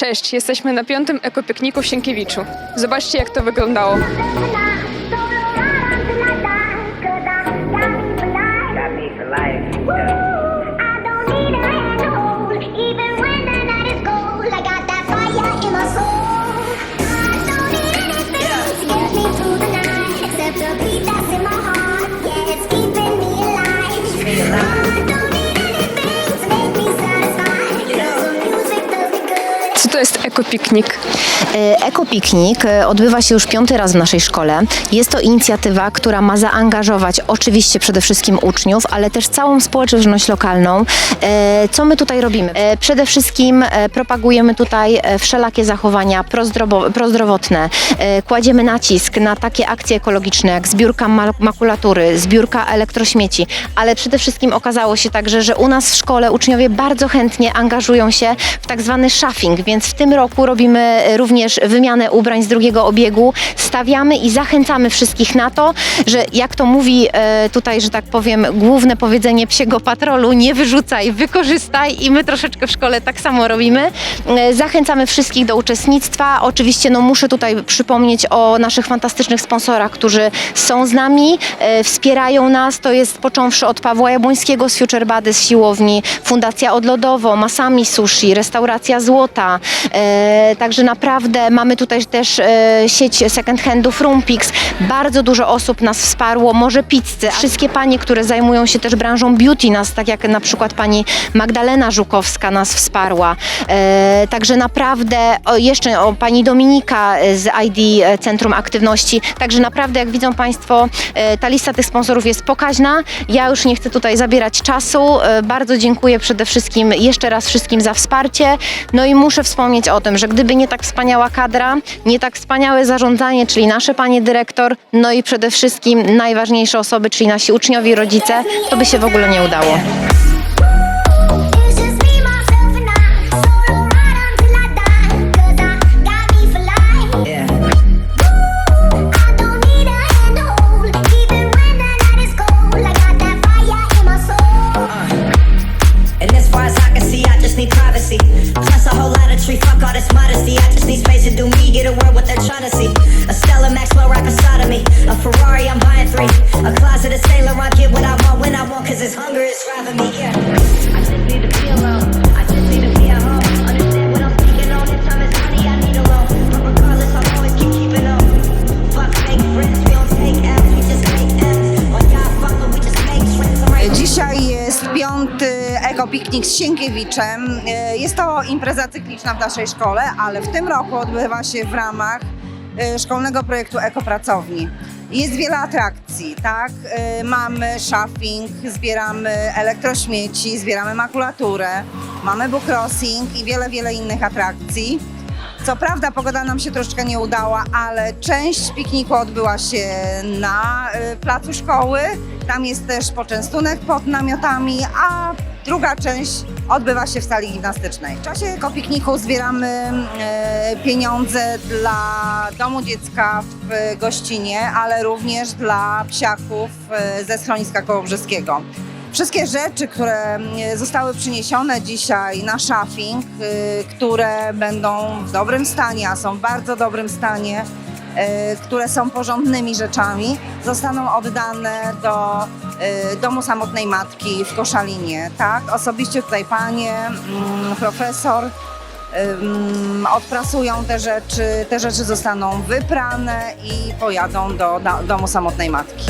Cześć, jesteśmy na piątym ekopikniku w Sienkiewiczu. Zobaczcie jak to wyglądało. Ekopiknik? E, Ekopiknik e, odbywa się już piąty raz w naszej szkole. Jest to inicjatywa, która ma zaangażować oczywiście przede wszystkim uczniów, ale też całą społeczność lokalną. E, Co my tutaj robimy? Przede wszystkim propagujemy tutaj wszelakie zachowania prozdrowo- prozdrowotne. Kładziemy nacisk na takie akcje ekologiczne jak zbiórka ma- makulatury, zbiórka elektrośmieci, ale przede wszystkim okazało się także, że u nas w szkole uczniowie bardzo chętnie angażują się w tak zwany shuffing, więc w tym roku robimy e, również wymianę ubrań z drugiego obiegu. Stawiamy i zachęcamy wszystkich na to, że jak to mówi e, tutaj, że tak powiem, główne powiedzenie psiego patrolu, nie wyrzucaj, wykorzystaj i my troszeczkę w szkole tak samo robimy. E, Zachęcamy wszystkich do uczestnictwa. Oczywiście no, muszę tutaj przypomnieć o naszych fantastycznych sponsorach, którzy są z nami, wspierają nas. To jest począwszy od Pawła Jabłońskiego z Future Body z siłowni, Fundacja Odlodowo, Masami Sushi, Restauracja Złota. E, także naprawdę mamy tutaj też e, sieć second handów Rumpix. Bardzo dużo osób nas wsparło, może pizzy. Wszystkie panie, które zajmują się też branżą beauty nas, tak jak na przykład pani Magdalena Żukowska nas wsparła. E, także naprawdę o, jeszcze o pani Dominika z ID Centrum Aktywności. Także naprawdę jak widzą państwo ta lista tych sponsorów jest pokaźna. Ja już nie chcę tutaj zabierać czasu. Bardzo dziękuję przede wszystkim jeszcze raz wszystkim za wsparcie. No i muszę wspomnieć o tym, że gdyby nie tak wspaniała kadra, nie tak wspaniałe zarządzanie, czyli nasze panie dyrektor, no i przede wszystkim najważniejsze osoby, czyli nasi uczniowie i rodzice, to by się w ogóle nie udało. Ferrari, I'm buying three. A closet get what I want when I want, cause this hunger is driving me? Dzisiaj jest piąty ekopiknik z Sienkiewiczem. E, Jest to impreza cykliczna w naszej szkole, ale w tym roku odbywa się w ramach szkolnego projektu Ekopracowni. Jest wiele atrakcji, tak? E, Mamy shopping, zbieramy elektrośmieci, zbieramy makulaturę, mamy book crossing i wiele, wiele innych atrakcji. Co prawda pogoda nam się troszeczkę nie udała, ale część pikniku odbyła się na y, placu szkoły. Tam jest też poczęstunek pod namiotami, a druga część odbywa się w sali gimnastycznej. W czasie ekopikniku zbieramy y, pieniądze dla domu dziecka w Gościnie, ale również dla psiaków y, ze schroniska Kołobrzeskiego. Wszystkie rzeczy, które mm, zostały przyniesione dzisiaj na y, które będą w dobrym stanie, a są w bardzo dobrym stanie, które są porządnymi rzeczami, zostaną oddane do y, Domu Samotnej Matki w Koszalinie. Tak? Osobiście tutaj panie, mm, profesor odprasują te rzeczy, te rzeczy zostaną wyprane i pojadą do Domu Samotnej Matki.